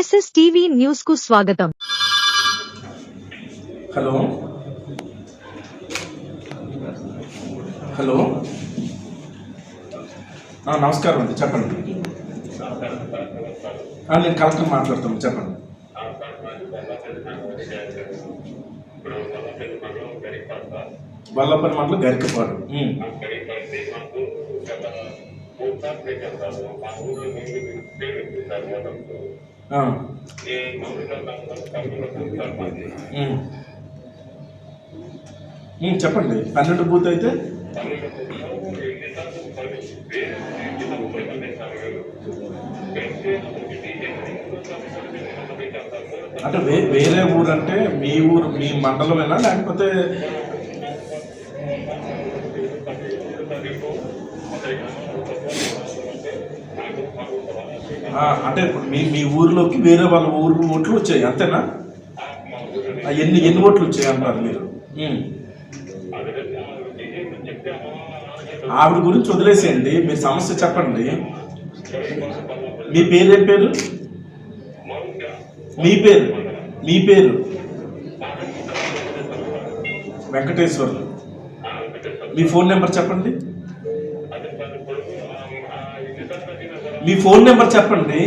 SS TV న్యూస్కు స్వాగతం. Hello. Hello. నమస్కారం అండి చెప్పండి. నేను కలెక్టర్ మాట్లాడుతాను చెప్పండి. వల్లపల్లి మండలం గరికపాడు. ఉమ్. ఆ, ఉమ్. ఉమ్, చెప్పండి. పన్నెండు బూత్ అయితే? అంటే వే వేరే ఊరు అంటే మీ ఊరు మీ మండలమేనా? లేకపోతే అంటే ఇప్పుడు మీ మీ ఊర్లోకి వేరే వాళ్ళ ఊరు ఓట్లు వచ్చాయి అంతేనా? ఎన్ని ఎన్ని ఓట్లు వచ్చాయి అంటారు మీరు. ఆవిడ గురించి వదిలేసేయండి మీ సమస్య చెప్పండి. మీ పేరు ఏం పేరు? మీ పేరు మీ పేరు? వెంకటేశ్వర్లు. మీ ఫోన్ నెంబర్ చెప్పండి. మీ ఫోన్ నెంబర్ చెప్పండి.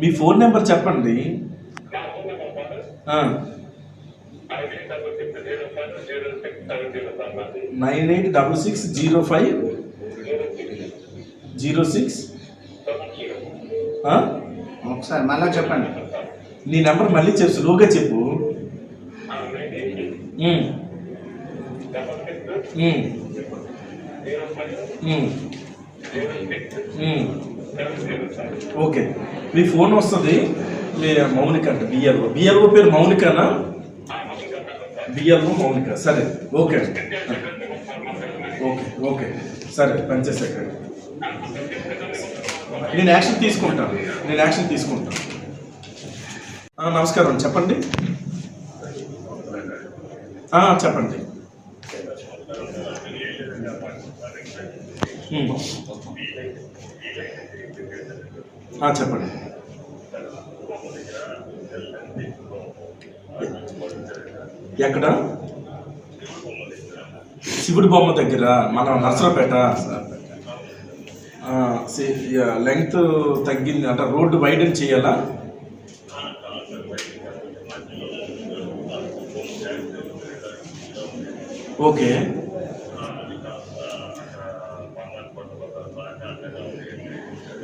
మీ ఫోన్ నెంబర్ చెప్పండి. Nine eight double six zero five. Zero six. ఒకసారి మళ్ళా చెప్పండి. నీ నెంబర్ మళ్ళీ చెప్పు స్లోగా చెప్పు. ఓకే మీ ఫోన్ వస్తుంది. మీ మౌనిక అంట బిఎల్ఓ. బిఎల్ఓ పేరు మౌనికనా? బిఎల్ఓ మౌనిక. సరే ఓకే ఓకే ఓకే. సరే పంచేసాక నేను యాక్షన్ తీసుకుంటాను. నేను యాక్షన్ తీసుకుంటాను. నమస్కారం చెప్పండి. చెప్పండి ఉమ్. ఆ, చెప్పండి. ఎక్కడ? శివుడి బొమ్మ దగ్గర మన నర్సరాపేట లెంగ్త్ తగ్గింది అంటే రోడ్డు వైడెన్ చేయాలా? ఓకే.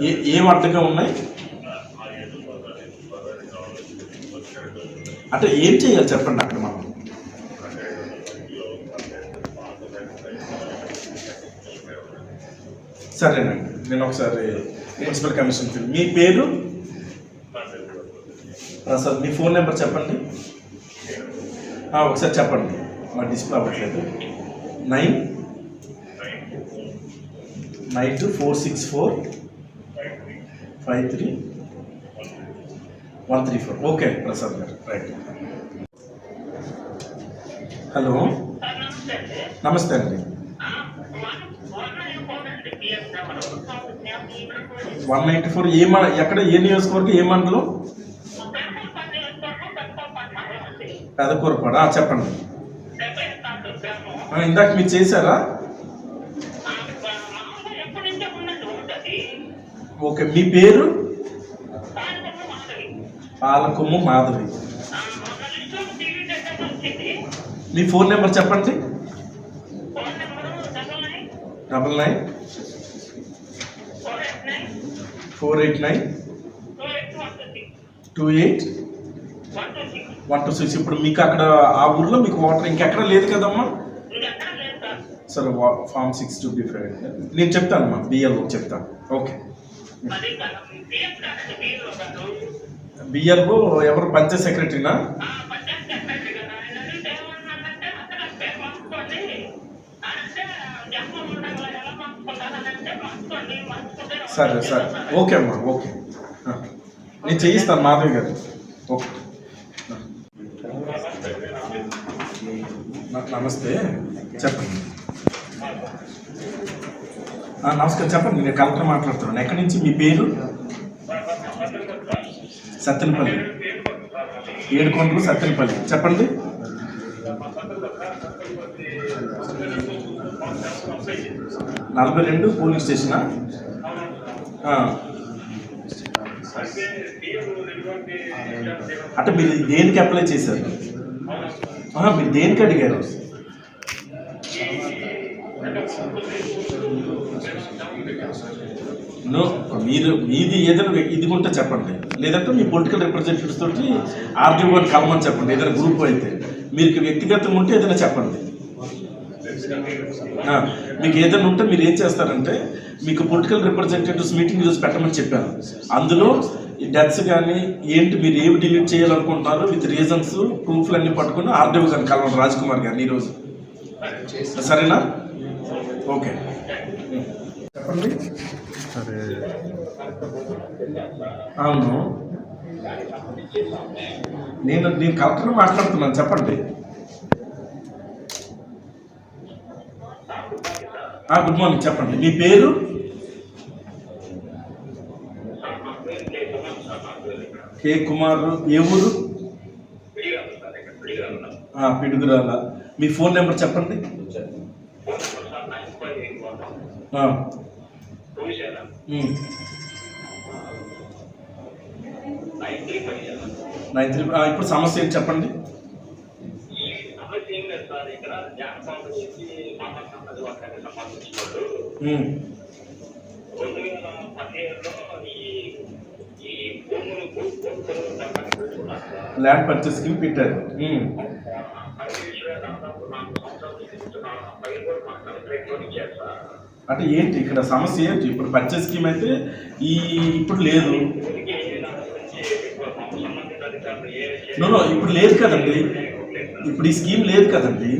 ఏ ఏం అడ్డంగా ఉన్నాయి? అంటే ఏం చేయాలి చెప్పండి అక్కడ మనం. సరేనండి నేను ఒకసారి మున్సిపల్ కమిషన్ మీ పేరు? సార్ మీ ఫోన్ నెంబర్ చెప్పండి. ఒకసారి చెప్పండి. మా డిస్ప్లే అవ్వట్లేదు. Nine? Nine two four six four? Five three one three four okay Prasad గారు రైట్ హలో నమస్తే అండి వన్ నైంటీ ఫోర్ ఏ మన ఎక్కడ ఏ నియోజకవర్గం ఏ మండలం? పెదకూరపాడు. ఆ, చెప్పండి. ఇందాక మీరు చేశారా? ఓకే మీ పేరు? పాలకొమ్ము మాధవి. మీ ఫోన్ నెంబర్ చెప్పండి. Double nine. Four eight nine. Two eight. One two six. ఇప్పుడు మీకు అక్కడ ఆ ఊర్లో మీకు వాటర్ ఇంకెక్కడ లేదు కదమ్మా? సరే form six two B five. నేను చెప్తానమ్మా బిఎల్ఓ చెప్తాను. ఓకే. బిఎల్ఓ ఎవరు పంచాయత్ సెక్రటరీనా? సరే సరే. ఓకే అమ్మా ఓకే. నేను చేయిస్తాను మాధవి గారు. ఓకే. ఆ. న- నమస్తే. చెప్పండి. నమస్కారం. చెప్పండి నేను కలెక్టర్ మాట్లాడుతున్నాను. ఎక్కడి నుంచి మీ పేరు? సత్తెనపల్లి. ఏడుకొండలు సత్తెనపల్లి. చెప్పండి. నలభై రెండు పోలీస్ స్టేషనా? అంటే మీరు దేనికి అప్లై చేశారు? మీరు దేనికి అడిగారు? నో మీరు మీది ఏదైనా ఇది ఉంటే చెప్పండి. లేదంటే మీ పొలిటికల్ రిప్రజెంటేటివ్స్ తోటి ఆర్డీఓ గారిని కలమని చెప్పండి ఏదైనా గ్రూప్ అయితే. మీకు వ్యక్తిగతం ఉంటే ఏదైనా చెప్పండి. మీకు ఏదైనా ఉంటే మీరు ఏం చేస్తారంటే మీకు పొలిటికల్ రిప్రజెంటేటివ్స్ మీటింగ్ ఈరోజు పెట్టమని చెప్పాను అందులో ఈ డెత్స్ కానీ ఏంటి మీరు ఏమి డిలీట్ చేయాలనుకుంటున్నారు విత్ రీజన్స్ ప్రూఫ్లు అన్ని పట్టుకుని ఆర్డీఓ కానీ కలవండి రాజ్ కుమార్ గారిని ఈరోజు సరేనా? ఓకే. చెప్పండి. సరే. అవును. నేను నేను కలెక్టర్ మాట్లాడుతున్నాను చెప్పండి. ఆ, గుడ్ మార్నింగ్ చెప్పండి. మీ పేరు? కే. కుమార్ ఏ ఊరు? ఆ, పిడుగురాల మీ ఫోన్ నెంబర్ చెప్పండి. నైన్ త్రీ ఇప్పుడు సమస్య ఏంటి చెప్పండి. సమస్య ఏం లేదు సార్ ఇక్కడ. రెండు వేల పదిహేడులో ఈ భూములు ల్యాండ్ పర్చేస్ స్కీమ్ పెట్టారు. దాదాపు నాలుగు సంవత్సరాలు పైన కూడా సార్. అంటే ఏంటి? ఇక్కడ సమస్య ఏంటి? ఇప్పుడు పర్చేస్ స్కీమ్ అయితే ఈ ఇప్పుడు లేదు. నో ఇప్పుడు లేదు కదండి. ఇప్పుడు ఈ స్కీమ్ లేదు కదండి.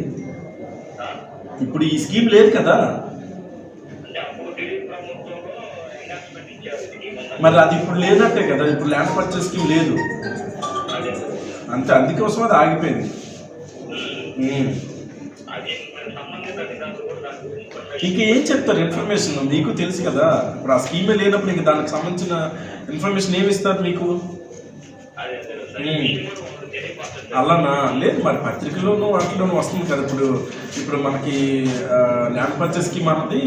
ఇప్పుడు ఈ స్కీమ్ లేదు కదా. మరి అది ఇప్పుడు లేనట్టే కదా. ఇప్పుడు ల్యాండ్ పర్చేస్ స్కీమ్ లేదు. అంతే అందుకోసం అది ఆగిపోయింది. ఇంక ఏం చెప్తారు? ఇన్ఫర్మేషన్ మీకు తెలుసు కదా? ఇప్పుడు ఆ స్కీమే లేనప్పుడు ఇంక దానికి సంబంధించిన ఇన్ఫర్మేషన్ ఏమి ఇస్తారు మీకు. అలానా లేదు మరి పత్రికలోనూ వాటిలోనూ వస్తుంది కదా. ఇప్పుడు ఇప్పుడు మనకి ల్యాండ్ పర్చేస్ స్కీమ్ అన్నది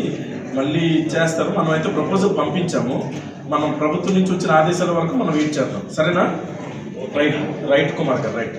మళ్ళీ చేస్తారు. మనం అయితే ప్రపోజల్ పంపించాము. మనం ప్రభుత్వం నుంచి వచ్చిన ఆదేశాల వరకు మనం వెయిట్ చేద్దాం. సరేనా? రైట్ రైట్ కుమార్ గారు రైట్